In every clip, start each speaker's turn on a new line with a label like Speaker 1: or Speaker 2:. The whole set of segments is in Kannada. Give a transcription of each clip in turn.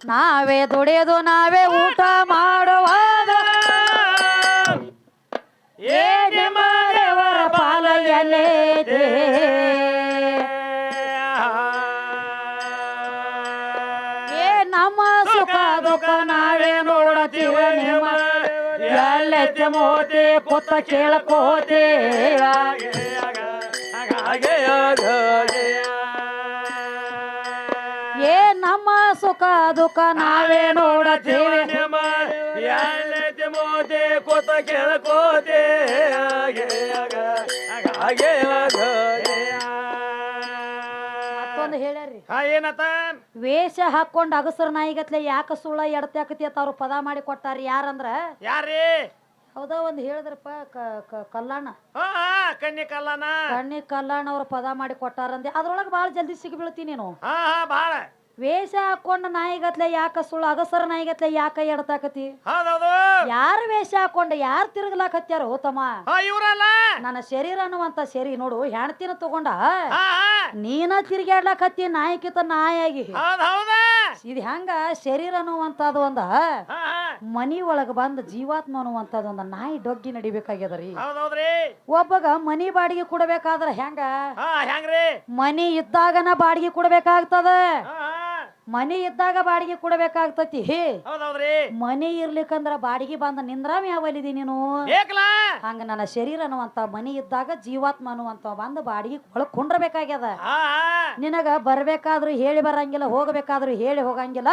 Speaker 1: ನಾವೇ ದುಡಿಯೋದು ನಾವೇ ಊಟ ಮಾಡುವಾಗ ಏ ನಿಮ್ಮ ದೇವರ ಪಾಲ ಎಲ್ಲಿದೆ? ಏ ನಮ್ಮ ಸುಖ ದುಃಖ ನಾವೇ ನೋಡತೀವ ನಿಮ್ಮ ಎಲ್ಲೆತ್ತೆ ಮೋತಿ ಕೊತ್ತ ಹಾಗೆ ಏ ನಮ್ಮ ಸುಖ ದುಃಖ ನಾವೇ ನೋಡತೀವಿ
Speaker 2: ಮೋದೆ ಕೊತ ಕೇಳಕೋತೆ ಹಾಗೆ
Speaker 1: ಮತ್ತೊಂದು ಹೇಳ್ಯಾರ್ರಿ.
Speaker 2: ಹಾ ಏನತ್ತ?
Speaker 1: ವೇಷ ಹಾಕೊಂಡ್ ಅಗಸರ ನಾಯಿಗತ್ಲೆ ಯಾಕ ಸುಳ್ಳ ಎಡತ್ಯಾಕತಿ ಅಂತ ಅವ್ರು ಪದ ಮಾಡಿ ಕೊಟ್ಟಾರ ಯಾರಂದ್ರ?
Speaker 2: ಯಾರೇ
Speaker 1: ಹೌದಾ ಒಂದ್ ಹೇಳಿದ್ರಪ್ಪ ಕ- ಕ- ಕಲ್ಯಾಣ.
Speaker 2: ಹಾ ಹಾ ಕನ್ನಿ ಕಲ್ಲನ
Speaker 1: ಕಣ್ಣಿ ಕಲ್ಯಾಣ ಅವ್ರ ಪದ ಮಾಡಿ ಕೊಟ್ಟಾರಂದೆ. ಅದ್ರೊಳಗ ಬಾಳ ಜಲ್ದಿ ಸಿಗ್ಬೀಳ್ತೀನಿ ನೀನು.
Speaker 2: ಹಾ ಹಾ ಬಾಳ.
Speaker 1: ವೇಷ ಹಾಕೊಂಡ ನಾಯಿಗತ್ಲೆ ಯಾಕ ಸುಳ್ಳು ಅಗಸರ ನಾಯಿಗತ್ಲೆ ಯಾಕ ಎಡತಾಕತಿ? ಯಾರು ವೇಷ ಹಾಕೊಂಡ ಯಾರು ತಿರುಗ್ಲಾಕತ್ಯಾರ ತಮ್ಮ
Speaker 2: ಇವರಲ್ಲ ಇವ್ರಲ್ಲ.
Speaker 1: ನನ್ನ ಶರೀರ ಅನ್ನುವಂತ ಶರೀರ ನೋಡು ಹೆಣ್ತಿನ ತಗೊಂಡ. ನೀನ ತಿರ್ಗಾಡ್ಲಾಕತ್ತಿ ನಾಯಿಕಿತ ನಾಯಾಗಿ. ಇದು ಹೆಂಗ ಶರೀರ ಅನ್ನುವಂತದ ಒಂದ? ಮನಿ ಒಳಗ ಬಂದ ಜೀವಾತ್ಮ ಅನ್ನುವಂತದ ಒಂದ ನಾಯಿ ಡೊಗ್ಗಿ ನಡಿಬೇಕಾಗ್ಯದ್ರಿ ಒಬ್ಬಗ ಮನಿ ಬಾಡಿಗೆ ಕೊಡಬೇಕಾದ್ರ ಹೆಂಗ? ಮನಿ ಇದ್ದಾಗನ ಬಾಡಿಗೆ ಕೊಡಬೇಕಾಗ್ತದ? ಮನಿ ಇದ್ದಾಗ ಬಾಡಿಗೆ ಕೊಡಬೇಕಾಗ್ತತಿ.
Speaker 2: ಮನೆ
Speaker 1: ಮನಿ ಇರ್ಲಿಕ್ಕಂದ್ರ ಬಾಡಿಗೆ ಬಂದ ನಿಂದ್ರಾಮಿ ಯಾವಲ್ಲಿದಿ ನೀನು?
Speaker 2: ಬೇಕಲ್ಲ
Speaker 1: ಹಂಗ ನನ್ನ ಶರೀರ ಅನ್ನುವಂತ ಮನೆ ಇದ್ದಾಗ ಜೀವಾತ್ಮ ಅನ್ನುವಂತ ಬಂದ ಬಾಡಿಗೆ ಒಳಗ್ ಕುಂಡ್ರಬೇಕಾಗ್ಯದ ನಿನಗ ಬರ್ಬೇಕಾದ್ರೂ ಹೇಳಿ ಬರಂಗಿಲ್ಲ ಹೋಗಬೇಕಾದ್ರೂ ಹೇಳಿ ಹೋಗಂಗಿಲ್ಲ.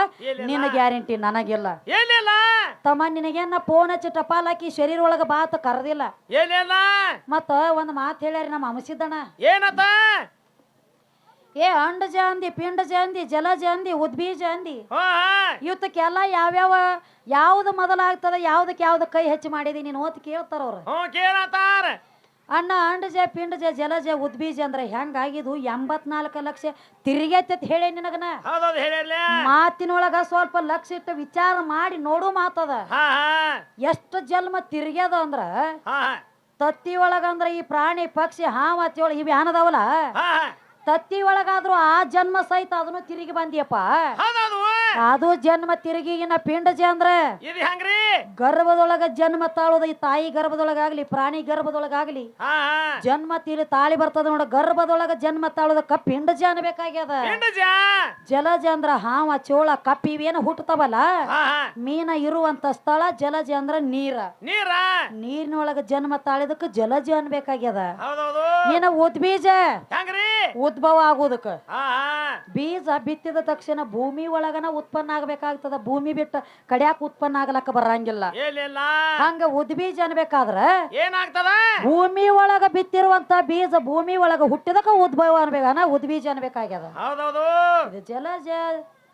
Speaker 1: ನಿನ್ನ ಗ್ಯಾರಂಟಿ ನನಗಿಲ್ಲ. ತಮ್ಮ ನಿನಗೇನ ಫೋನ್ ಹಚ್ಚಿ ಟಪಾಲ್ ಹಾಕಿ ಶರೀರ ಒಳಗ ಬಾತ್ ಕರದಿಲ್ಲ. ಮತ್ತ ಒಂದ್ ಮಾತು ಹೇಳ್ಯಾರಿ ನಮ್ಮ ಅಮಸಿದ್ದಣ್ಣ.
Speaker 2: ಏನತ್ತ?
Speaker 1: ಏ ಅಂಡ ಜಾಂದಿ ಪಿಂಡ ಜಾಂದಿ ಜಲ ಜಾಂದಿ ಉದ್ಬೀಜ
Speaker 2: ಜಾಂದಿ.
Speaker 1: ಇವತ್ತಕ್ಕೆಲ್ಲ ಯಾವ್ಯಾವ ಯಾವ್ದು ಮೊದಲಾಗ್ತದ ಯಾವ್ದಕ್ಕೆ ಯಾವ್ದು ಕೈ ಹೆಚ್ಚು ಮಾಡಿದಿ ನೀನು ಓದ್ ಕೇಳ್ತಾರ ಅವ್ರು.
Speaker 2: ಅಂಡ ಜ
Speaker 1: ಪಿಂಡ ಅಂಡಜ ಜಲ ಜಲಜ ಉದ್ಬೀಜ ಅಂದ್ರೆ ಹೆಂಗಾಗಿದು ಎಂಬತ್ನಾಲ್ಕು ಲಕ್ಷ ತಿರುಗೈತೆ ಹೇಳಿ ನಿನಗನ. ಮಾತಿನೊಳಗ ಸ್ವಲ್ಪ ಲಕ್ಷ ಇಟ್ಟು ವಿಚಾರ ಮಾಡಿ ನೋಡು ಮಾತದ. ಎಷ್ಟು ಜನ್ಮ ತಿರುಗ್ಯದ ಅಂದ್ರ ತತ್ತಿ ಒಳಗಂದ್ರ ಈ ಪ್ರಾಣಿ ಪಕ್ಷಿ ಹಾಮತಿ ಒಳಗ ಇವ್ ಏನದವಲ್ಲ ತತ್ತಿ ಒಳಗಾದ್ರು ಆ ಜನ್ಮ ಸಹಿತ ಅದನ್ನು ತಿರುಗಿ ಬಂದಿಯಪ್ಪ.
Speaker 2: ಹೌದೌದು.
Speaker 1: ಅದು ಜನ್ಮ ತಿರುಗಿನ ಪಿಂಡಜ ಅಂದ್ರ
Speaker 2: ಇದು ಹೆಂಗ್ರಿ?
Speaker 1: ಗರ್ಭದೊಳಗ ಜನ್ಮ ತಾಳೋದ ಈ ತಾಯಿ ಗರ್ಭದೊಳಗಾಗ್ಲಿ ಪ್ರಾಣಿ ಗರ್ಭದೊಳಗಾಗ್ಲಿ
Speaker 2: ಹಾ ಹಾ.
Speaker 1: ಜನ್ಮ ತೀರಿ ತಾಳಿ ಬರ್ತದ ನೋಡ ಗರ್ಭದೊಳಗ ಜನ್ಮ ತಾಳೋದಕ್ಕ ಪಿಂಡಜ ಅನ್ಬೇಕಾಗ್ಯದ.
Speaker 2: ಪಿಂಡಜ?
Speaker 1: ಜಲಜ ಅಂದ್ರ ಹಾವ ಚೋಳ ಕಪ್ಪಿ ಇವೇನು ಹುಟ್ಟತಾವಲ್ಲ
Speaker 2: ಹಾ ಹಾ.
Speaker 1: ಮೀನ ಇರುವಂತ ಸ್ಥಳ ಜಲಜ ಅಂದ್ರ ನೀರ.
Speaker 2: ನೀರ?
Speaker 1: ನೀರಿನೊಳಗ ಜನ್ಮ ತಾಳಿದಕ್ಕ ಜಲಜ ಅನ್ಬೇಕಾಗ್ಯದ.
Speaker 2: ಹೌದೌದು.
Speaker 1: ನೀನ ಉದ್ಬೀಜ?
Speaker 2: ಹೆಂಗ್ರಿ?
Speaker 1: ಉದ್ಭವ ಆಗೋದಕ್ಕ
Speaker 2: ಹಾ
Speaker 1: ಬೀಜ ಬಿತ್ತಿದ ತಕ್ಷಣ ಭೂಮಿ ಒಳಗನ ಉತ್ಪನ್ನ ಆಗ್ಬೇಕಾಗ್ತದ. ಭೂಮಿ ಬಿಟ್ಟ ಕಡ್ಯಾಕ ಉತ್ಪನ್ನ ಆಗ್ಲಕ್ಕ ಬರಂಗಿಲ್ಲ.
Speaker 2: ಏನಿಲ್ಲ
Speaker 1: ಹಂಗ ಉದ್ಬೀಜ ಅನ್ಬೇಕಾದ್ರ
Speaker 2: ಏನಾಗ್ತದ?
Speaker 1: ಭೂಮಿ ಒಳಗ ಬಿತ್ತಿರುವಂತ ಬೀಜ ಭೂಮಿ ಒಳಗ ಹುಟ್ಟಿದಕ್ಕ ಉದ್ಭವ ಅನ್ಬೇಕ. ಉದ್ಬೀಜ ಅನ್ಬೇಕಾಗ್ಯದ.
Speaker 2: ಜಲ
Speaker 1: ಇದು ಜಲಜ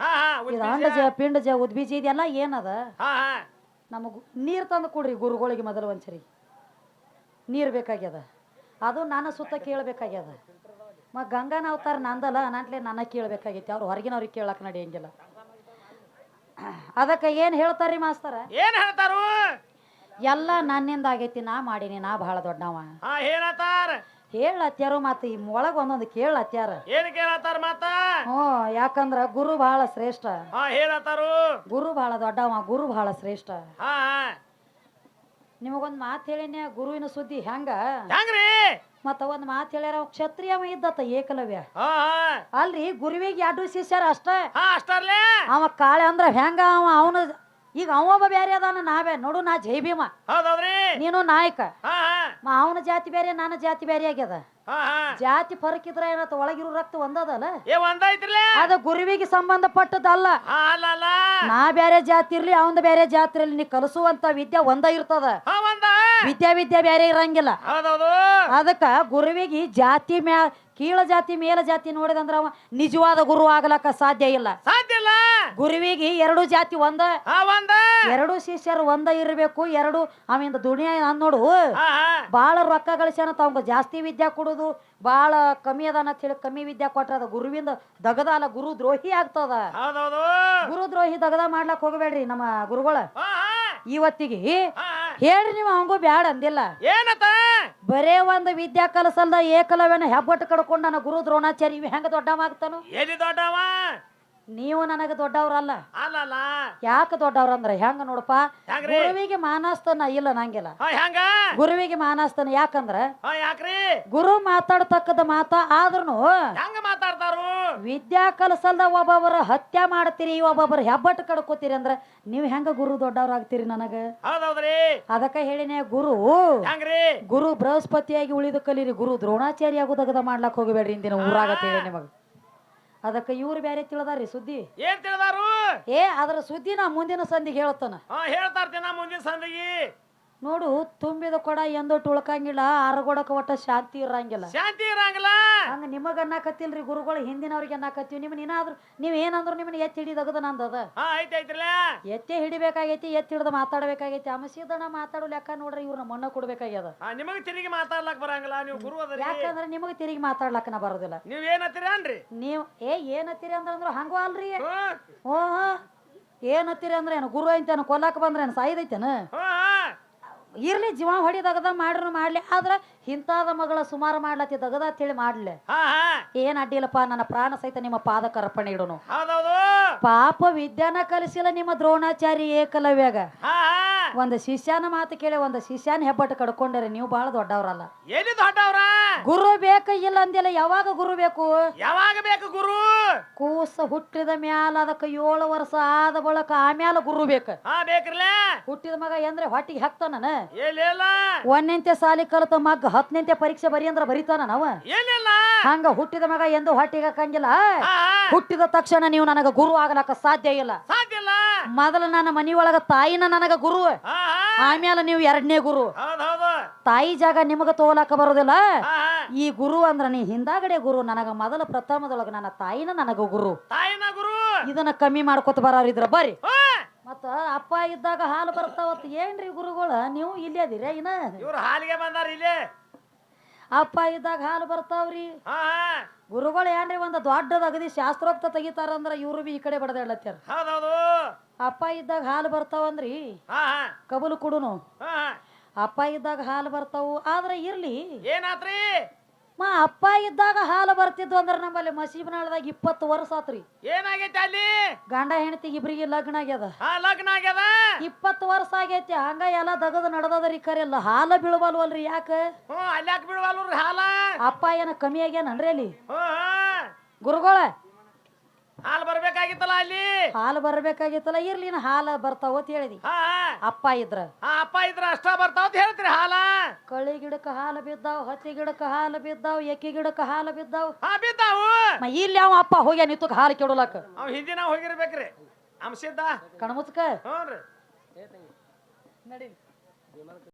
Speaker 2: ಹಾ ಹಾ.
Speaker 1: ಇದು
Speaker 2: ಉದ್ಬೀಜ.
Speaker 1: ಅಂಡಜ ಪಿಂಡಜ ಉದ್ಬೀಜ ಇದೆಲ್ಲ ಏನದ?
Speaker 2: ಹಾ ಹಾ.
Speaker 1: ನಮಗ್ ನೀರ್ ತಂದು ಕೊಡ್ರಿ ಗುರುಗಳಿಗೆ ಮೊದಲು ಒಂದ್ಸರಿ. ನೀರ್ ಬೇಕಾಗ್ಯದ. ಅದು ನಾನು ಸುತ್ತ ಕೇಳಬೇಕಾಗ್ಯದ. ಮ ಗಂಗಾನ ಅವತಾರ ನಂದಲ್ಲ ನಂಟ್ಲೆ ನನ್ನ ಕೇಳಬೇಕಾಗೈತಿ. ಅವ್ರು ಹೊರಗಿನವ್ರಿಗೆ ಕೇಳಕ್ ನಡೆಯಂಗಿಲ್ಲ ಅದಕ್ಕೆ ಏನು ಹೇಳ್ತಾರ್ರಿ ಮಾಸ್ತರ?
Speaker 2: ಏನ್ ಹೇಳ್ತಾರು?
Speaker 1: ಎಲ್ಲ ನನ್ನಿಂದ ಆಗೈತಿ ನಾ ಮಾಡೀನಿ ನಾ ಬಹಳ ದೊಡ್ಡವ.
Speaker 2: ಹಾ ಏನತ್ತಾರ
Speaker 1: ಹೇಳತ್ಯಾರು ಮತ್ತೆ ಈ ಒಳಗೆ ಒಂದೊಂದು ಕೇಳತ್ಯಾರ.
Speaker 2: ಏನ್ ಕೇಳತ್ತಾರ ಮತ್ತ
Speaker 1: ಹ್ಞೂ ಯಾಕಂದ್ರ ಗುರು ಬಹಳ ಶ್ರೇಷ್ಠ.
Speaker 2: ಹಾ ಹೇಳತ್ತಾರು
Speaker 1: ಗುರು ಬಹಳ ದೊಡ್ಡವ ಗುರು ಬಹಳ ಶ್ರೇಷ್ಠ.
Speaker 2: ನಿಮಗೊಂದ್ ಹಾ.
Speaker 1: ನಿಮಗೊಂದು ಮಾತು ಹೇಳಿನ ಗುರುವಿನ ಸುದ್ದಿ ಹೆಂಗ?
Speaker 2: ಹೆಂಗ್ರಿ?
Speaker 1: ಮತ್ತ ಒಂದ್ ಮಾತು ಹೇಳ್ಯಾರ ಅವ ಕ್ಷತ್ರಿಯವ ಇದ್ದತ್ತ ಏಕಲವ್ಯ. ಅಲ್ರಿ ಗುರುವಿಗೆ ಎರಡು ಶಿಷ್ಯರ ಅಷ್ಟೇ.
Speaker 2: ಹಾ ಅಷ್ಟರ್ಲೆ.
Speaker 1: ಅವ ಕಾಳೆ ಅಂದ್ರ ಹೆಂಗ ಅವ ಅವನು ಈಗ ಅವೊಬ್ಬ ಬೇರೆ ಅದಾನ ನಾವೇ ನೋಡು ನಾ ಜೈ ಭೀಮ. ನೀನು ನಾಯಕ. ಅವನ ಜಾತಿ ಬೇರೆ ನನ್ನ ಜಾತಿ ಬೇರೆ ಆಗ್ಯದ. ಜಾತಿ ಫರಕ್ ಇದ್ರ ಏನತ್ತ ಒಳಗಿರೋ ರಕ್ತ ಒಂದದಲ್ಲ? ಅದ ಗುರುವಿಗೆ ಸಂಬಂಧಪಟ್ಟದಲ್ಲ. ನಾ ಬೇರೆ ಜಾತಿ ಇರ್ಲಿ ಅವಂದ ಬೇರೆ ಜಾತಿ ಇರ್ಲಿ ನೀ ಕಲಿಸುವಂತ ವಿದ್ಯೆ ಒಂದ ಇರ್ತದ. ವಿದ್ಯಾ ವಿದ್ಯಾ ಬೇರೆ ಇರಂಗಿಲ್ಲ.
Speaker 2: ಹೌದೌದು.
Speaker 1: ಅದಕ್ಕ ಗುರುವಿಗೆ ಜಾತಿ ಮ್ಯಾ ಕೀಳ ಜಾತಿ ಮೇಲ ಜಾತಿ ನೋಡಿದಂದ್ರ ಅವ ನಿಜವಾದ ಗುರು ಆಗ್ಲಕ್ಕ ಸಾಧ್ಯ ಇಲ್ಲ.
Speaker 2: ಸಾಧ್ಯ ಇಲ್ಲ.
Speaker 1: ಗುರುವಿಗೆ ಎರಡು ಜಾತಿ ಒಂದ. ಎರಡು ಶಿಷ್ಯರು ಒಂದ ಇರಬೇಕು ಎರಡು ಅವಿಂದ ದುನಿಯಾ ನಾನ್ ನೋಡು. ಬಾಳ ರೊಕ್ಕ ಗಳಿಸ್ಯಾನ ಅವಂಗ ಜಾಸ್ತಿ ವಿದ್ಯಾ ಕೊಡುದು ಬಾಳ ಕಮ್ಮಿ ಅದಾನ ಅಂತ ಹೇಳಿ ಕಮ್ಮಿ ವಿದ್ಯಾ ಕೊಟ್ರ ಅದ ಗುರುವಿಂದ ದಗದ ಅಲ್ಲ ಗುರು ದ್ರೋಹಿ ಆಗ್ತದ.
Speaker 2: ಹೌದೌದು.
Speaker 1: ಗುರು ದ್ರೋಹಿ ದಗದ ಮಾಡ್ಲಕ್ ಹೋಗಬೇಡ್ರಿ ನಮ್ಮ ಗುರುಗಳ. ಇವತ್ತಿಗೆ
Speaker 2: ಹಾ ಹಾ
Speaker 1: ಹೇಳ್ರಿ ನೀವು ಅವಂಗೂ ಬ್ಯಾಡ ಅಂದಿಲ್ಲ.
Speaker 2: ಏನತ
Speaker 1: ಬರೇ ಒಂದು ವಿದ್ಯಾ ಕಲಸಲ್ದ ಏಕಲವ್ಯನ ಹೆಬ್ಬಟ್ಟು ಕಡ್ಕೊಂಡು ನನ್ನ ಗುರು ದ್ರೋಣಾಚಾರ್ಯ ಇವ ಹೆಂಗ ದೊಡ್ಡವ ಆಗ್ತಾನೋ?
Speaker 2: ಎಲ್ಲಿ ದೊಡ್ಡವ?
Speaker 1: ನೀವು ನನಗೆ ದೊಡ್ಡವ್ರಲ್ಲ.
Speaker 2: ಅಲ್ಲಲ್ಲ.
Speaker 1: ಯಾಕೆ ದೊಡ್ಡವ್ರಂದ್ರೆ ಹೆಂಗ ನೋಡಪ್ಪ? ಗುರುವಿಗೆ ಮಾನಸ್ತನ ಇಲ್ಲ ನಂಗಿಲ್ಲ.
Speaker 2: ಹಾ ಹೆಂಗ?
Speaker 1: ಗುರುವಿಗೆ ಮಾನಸ್ತನ ಯಾಕಂದ್ರ?
Speaker 2: ಹಾ ಯಾಕ್ರಿ?
Speaker 1: ಗುರು ಮಾತಾಡ್ತಕ್ಕದ ಮಾತ ಆದ್ರೂ
Speaker 2: ಹೆಂಗ ಮಾತಾಡ್ತಾರು?
Speaker 1: ವಿದ್ಯಾ ಕಲಸಲ್ದ ಒಬ್ಬೊಬ್ಬರ ಹತ್ಯೆ ಮಾಡ್ತೀರಿ ಒಬ್ಬೊಬ್ಬರು ಹೆಬ್ಬಟ್ಟು ಕಡ್ಕೋತೀರಿ ಅಂದ್ರ ನೀವು ಹೆಂಗ ಗುರು ದೊಡ್ಡವ್ರಾಗ್ತೀರಿ ನನಗ?
Speaker 2: ಹೌದೌದ್ರಿ.
Speaker 1: ಅದಕ್ಕ ಹೇಳಿನೇ ಗುರು.
Speaker 2: ಹೆಂಗ್ರಿ?
Speaker 1: ಗುರು ಬೃಹಸ್ಪತಿಯಾಗಿ ಉಳಿದು ಕಲೀರಿ ಗುರು ದ್ರೋಣಾಚಾರಿ ಆಗುದಗದ ಮಾಡ್ಲಾಕ್ ಹೋಗಬೇಡ್ರಿ ಇಂದಿನ ಊರಾಗತ್ತೆ ನಿಮಗೆ ನಿಮಗ. ಅದಕ್ಕ ಇವ್ರು ಬೇರೆ ತಿಳಿದಾರ್ರಿ ಸುದ್ದಿ.
Speaker 2: ಏನ್ ತಿಳಿದಾರು?
Speaker 1: ಏ ಅದರ ಸುದ್ದಿ ನಾ ಮುಂದಿನ ಸಂದಿಗೆ ಹೇಳ್ತಾನ.
Speaker 2: ಹಾ ನಾ ಮುಂದಿನ ಸಂದಿಗೆ.
Speaker 1: ನೋಡು ತುಂಬಿದ ಕೊಡ ಎಂದು ಉಳ್ಕಂಗಿಲ್ಲ ಅರಗೊಡಕ ಒಟ್ಟ ಶಾಂತಿ ಇರಂಗಿಲ್ಲ.
Speaker 2: ಶಾಂತಿ ಇರಂಗಿಲ್ಲ?
Speaker 1: ಹಂಗ ನಿಮಗ ಅನ್ನಕತ್ತಿಲ್ರಿ ಗುರುಗಳು ಹಿಂದಿನವ್ರಿಗೆ ಅನ್ನಕತ್ತೀವಿ. ನಿಮ್ ಏನಾದ್ರು ನೀವ್ ಏನಂದ್ರು ನಿಮ್ನ ಎತ್ತಿ ಹಿಡಿದಗದ ನಂದದ.
Speaker 2: ಹಾ
Speaker 1: ಎತ್ತೆ ಹಿಡಿಬೇಕಾಗೈತಿ ಎತ್ತಿ ಹಿಡಿದ ಮಾತಾಡ್ಬೇಕಾಗೈತಿ. ಅಮಸಿದಣ ಮಾತಾಡೋ ಲೆಕ್ಕ ನೋಡ್ರಿ ಇವ್ರನ್ನ ಮಣ್ಣ ಕೊಡ್ಬೇಕಾಗ್ಯದ.
Speaker 2: ನಿಮಗೆ ತಿರುಗಿ ಮಾತಾಡ್ಲಕ್ ಬರಂಗಿಲ್ಲ ನೀವು ಗುರು
Speaker 1: ಯಾಕಂದ್ರೆ ನಿಮಗೆ ತಿರುಗಿ ಮಾತಾಡ್ಲಕ್ಕನ ಬರೋದಿಲ್ಲ.
Speaker 2: ನೀವ್ ಏನತ್ತೀರಿ ಅನ್ರಿ?
Speaker 1: ನೀವು ಏ ಏನತ್ತೀರಿ ಅಂದ್ರ ಹಂಗೂ ಅಲ್ರಿ. ಓ ಏನತ್ತೀರಿ ಅಂದ್ರೆ ಏನು ಗುರು ಐತೇನು ಕೊಲ್ಲಾಕ ಬಂದ್ರೆ ಸಾಯ್ದೈತೇನು? ಇರ್ಲಿ ಜೀವ ಹೊಡಿ ದಗದ ಮಾಡ್ರು ಮಾಡ್ಲಿ ಆದ್ರ ಇಂತಾದ ಮಗಳ ಸುಮಾರು ಮಾಡ್ಲತ್ತಿ ದಗದ ಅಂತೇಳಿ ಮಾಡ್ಲಿ.
Speaker 2: ಹಾ ಹಾ.
Speaker 1: ಏನ್ ಅಡ್ಡಿಲ್ಲಪ್ಪ ನನ್ನ ಪ್ರಾಣ ಸಹಿತ ನಿಮ್ಮ ಪಾದ ಕರ್ಪಣೆ ಇಡೋನು.
Speaker 2: ಹೌದೌದು.
Speaker 1: ಪಾಪ ವಿದ್ಯಾನ ಕಲಿಸಿಲ್ಲ ನಿಮ್ಮ ದ್ರೋಣಾಚಾರಿ ಏಕಲವ್ಯಾಗ.
Speaker 2: ಹಾ ಹಾ.
Speaker 1: ಒಂದು ಶಿಷ್ಯನ ಮಾತು ಕೇಳಿ ಒಂದು ಶಿಷ್ಯನ ಹೆಬ್ಬಟ್ಟು ಕಡ್ಕೊಂಡ್ರೆ ನೀವು ಬಹಳ ದೊಡ್ಡವ್ರಲ್ಲ.
Speaker 2: ಏನಿದ್ ದೊಡ್ಡವ್ರ?
Speaker 1: ಗುರು ಬೇಕ ಇಲ್ಲ ಅಂದಿಲ್ಲ ಯಾವಾಗ ಗುರು ಬೇಕು?
Speaker 2: ಯಾವಾಗ ಬೇಕು ಗುರು?
Speaker 1: ಕೂಸ ಹುಟ್ಟಿದ ಮ್ಯಾಲ ಅದಕ್ಕೆ ಏಳು ವರ್ಷ ಆದ ಬಳಕ ಆಮ್ಯಾಲ ಗುರು ಬೇಕ.
Speaker 2: ಹಾ ಬೇಕ್ರಲ್ಲ
Speaker 1: ಹುಟ್ಟಿದ ಮಗ ಎಂದ್ರೆ ಹೊಟ್ಟಿಗೆ ಹಾಕ್ತಾನ ಒಂದೆಂತೆ ಸಾಲಿ ಕಲಿತ ಮಗ ಹತ್ತನೆಂತೆ ಪರೀಕ್ಷೆ ಬರಿ ಅಂದ್ರ ಬರಿತಾನ ನಾವ? ಹಂಗ ಹುಟ್ಟಿದ ಮಗ ಎಂದು ಹೊಟ್ಟಿಗೆ ಹಾಕಂಗಿಲ್ಲ. ಹುಟ್ಟಿದ ತಕ್ಷಣ ನೀವು ನನಗ ಗುರು ಆಗ್ಲಕ್ಕ ಸಾಧ್ಯ ಇಲ್ಲ.
Speaker 2: ಸಾಧ್ಯ ಇಲ್ಲ?
Speaker 1: ಮೊದಲ ನನ್ನ ಮನಿಯೊಳಗ ತಾಯಿನ ನನಗ ಗುರು.
Speaker 2: ಆಮೇಲೆ
Speaker 1: ಆಮ್ಯಾಲ ನೀವು ಎರಡನೇ ಗುರು. ತಾಯಿ ಜಾಗ ನಿಮಗ ತೋಲಾಕ ಬರೋದಿಲ್ಲ. ಈ ಗುರು ಅಂದ್ರ ನೀ ಹಿಂದಾಗಡೆ ಗುರು ನನಗ ಮೊದಲ ಪ್ರಥಮದೊಳಗ ನನ್ನ ತಾಯಿನ ನನಗ ಗುರು. ಇದನ್ನ ಕಮ್ಮಿ ಮಾಡ್ಕೊತ ಬರೋರಿದ್ರ ಬರ್ರಿ. ಮತ್ತ ಅಪ್ಪ ಇದ್ದಾಗ ಹಾಲು ಬರ್ತಾವತ್ ಏನ್ರಿ ಗುರುಗಳ? ನೀವು ಇಲ್ಲಿ ಅದಿರ ಇನ್ನ
Speaker 2: ಹಾಲಿಗೆ ಬಂದಾರ ಇಲ್ಲಿ.
Speaker 1: ಅಪ್ಪ ಇದ್ದಾಗ ಹಾಲು ಬರ್ತಾವ್ರಿ. ಗುರುಗಳು ಏನ್ರಿ ಒಂದು ದೊಡ್ಡದಾಗದಿ ಶಾಸ್ತ್ರೋಕ್ತ ತೆಗಿತಾರಂದ್ರ ಇವ್ರು ಬಿ ಈ ಕಡೆ ಬಡದ
Speaker 2: ಹೌದೌದು
Speaker 1: ಅಪ್ಪ ಇದ್ದಾಗ ಹಾಲು ಬರ್ತಾವಂದ್ರಿ? ಕಬಲು ಕೊಡುನು. ಅಪ್ಪ ಇದ್ದಾಗ ಹಾಲು ಬರ್ತಾವು ಆದ್ರೆ ಇರ್ಲಿ.
Speaker 2: ಏನಾತ್ರಿ?
Speaker 1: ಮಾ ಅಪ್ಪ ಇದ್ದಾಗ ಹಾಲು ಬರ್ತಿದ್ವು ಅಂದ್ರೆ ನಮ್ಮಲ್ಲಿ ಮಸೀಬ್ನಾಳದಾಗ ಇಪ್ಪತ್ತು ವರ್ಷ ಆತ್ರಿ.
Speaker 2: ಏನಾಗೈತಿ ಅಲ್ಲಿ?
Speaker 1: ಗಂಡ ಹೆಂಡತಿ ಇಬ್ರಿಗೆ ಲಗ್ನ ಆಗ್ಯದ.
Speaker 2: ಲಗ್ನ ಆಗ್ಯದ?
Speaker 1: ಇಪ್ಪತ್ತು ವರ್ಷ ಆಗೈತಿ ಹಂಗ ಎಲ್ಲ ದಗದ ನಡೆದದ್ರಿ ಕರೆಯಲ್ಲ ಹಾಲ ಬೀಳವಲ್ವಲ್ರಿ ಯಾಕ?
Speaker 2: ಅಲ್ಲಿ ಯಾಕೆ ಬಿಡುವಲ್ರಿ ಹಾಲ?
Speaker 1: ಅಪ್ಪ ಏನ ಕಮ್ಮಿ ಆಗ್ಯಾನನ್ರಿ ಅಲ್ಲಿ?
Speaker 2: ಹ್ಞೂ ಹಾ
Speaker 1: ಗುರುಗಳ
Speaker 2: ಹಾಲು ಬರ್ಬೇಕಾಗಿತ್ತಲ್ಲ ಅಲ್ಲಿ?
Speaker 1: ಹಾಲು ಬರ್ಬೇಕಾಗಿತ್ತಲ್ಲ ಇರ್ಲಿ ಇನ್ನ ಹಾಲು ಬರ್ತಾವ ಅಂತ ಹೇಳಿದಿ.
Speaker 2: ಹಾ
Speaker 1: ಅಪ್ಪ ಇದ್ರ.
Speaker 2: ಹಾ ಅಪ್ಪ ಇದ್ರ ಅಷ್ಟ ಬರ್ತಾವ ಅಂತ ಹೇಳ್ತೀರಿ ಹಾಲ?
Speaker 1: ಕಳಿ ಗಿಡಕ್ಕ ಹಾಲು ಬಿದ್ದಾವ್ ಹತ್ತಿ ಗಿಡಕ್ಕ ಹಾಲು ಬಿದ್ದಾವ್ ಎಕ್ಕಿ ಗಿಡಕ್ಕ ಹಾಲು ಬಿದ್ದಾವ್.
Speaker 2: ಹಾ ಬಿದ್ದಾವು.
Speaker 1: ಮ ಇಲ್ಲಿ ಅವ ಅಪ್ಪ ಹೋಗ್ಯಾನ ಇತ್ತು ಹಾಲು ಕೆಡಲಕ್ಕ.
Speaker 2: ಅವ್ ಹಿಂದಿನ ಹೋಗಿರ್ಬೇಕ್ರಿ. ಅಂಶಿದ್ದ
Speaker 1: ಕಣ್ಮುಚ್ಕ?
Speaker 2: ಹ್ಞೂ ರೀ
Speaker 1: ನಡಿ